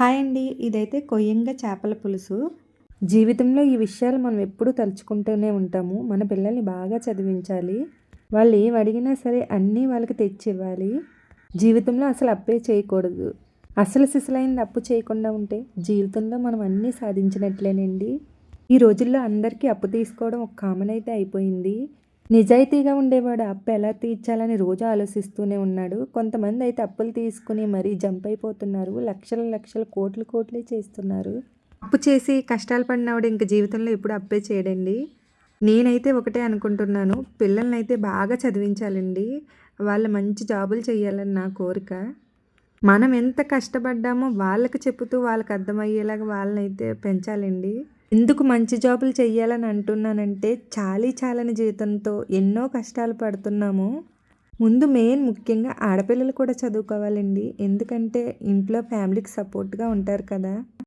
Hi అండి. ఇదైతే కొయ్యంగా చేపల పులుసు. జీవితంలో ఈ విషయాలు మనం ఎప్పుడూ తలుచుకుంటూనే ఉంటాము. మన పిల్లల్ని బాగా చదివించాలి. వాళ్ళు ఏం అడిగినా సరే అన్నీ వాళ్ళకి తెచ్చి ఇవ్వాలి జీవితంలో అసలు అప్పే చేయకూడదు. అసలు సిసలైంది అప్పు చేయకుండా ఉంటే జీవితంలో మనం అన్నీ సాధించినట్లేనండి. ఈ రోజుల్లో అందరికీ అప్పు తీసుకోవడం ఒక కామన్ అయితే అయిపోయింది. నిజాయితీగా ఉండేవాడు అప్పు ఎలా తీర్చాలని రోజు ఆలోచిస్తూనే ఉన్నాడు. కొంతమంది అయితే అప్పులు తీసుకుని మరీ జంప్ అయిపోతున్నారు. లక్షల లక్షల కోట్లు కోట్లే చేస్తున్నారు. అప్పు చేసి కష్టాలు పడినవాడు ఇంక జీవితంలో ఎప్పుడు అప్పే చేయడండి. నేనైతే ఒకటే అనుకుంటున్నాను. పిల్లల్ని అయితే బాగా చదివించాలండి. వాళ్ళు మంచి జాబులు చేయాలని నా కోరిక. మనం ఎంత కష్టపడ్డామో వాళ్ళకి చెబుతూ వాళ్ళకి అర్థమయ్యేలాగా వాళ్ళనైతే పెంచాలండి. ఎందుకు మంచి జాబులు చెయ్యాలని అంటున్నానంటే చాలీ చాలని జీతంతో ఎన్నో కష్టాలు పడుతున్నాము. ముందు మెయిన్ ముఖ్యంగా ఆడపిల్లలు కూడా చదువుకోవాలండి. ఎందుకంటే ఇంట్లో ఫ్యామిలీకి సపోర్ట్గా ఉంటారు కదా.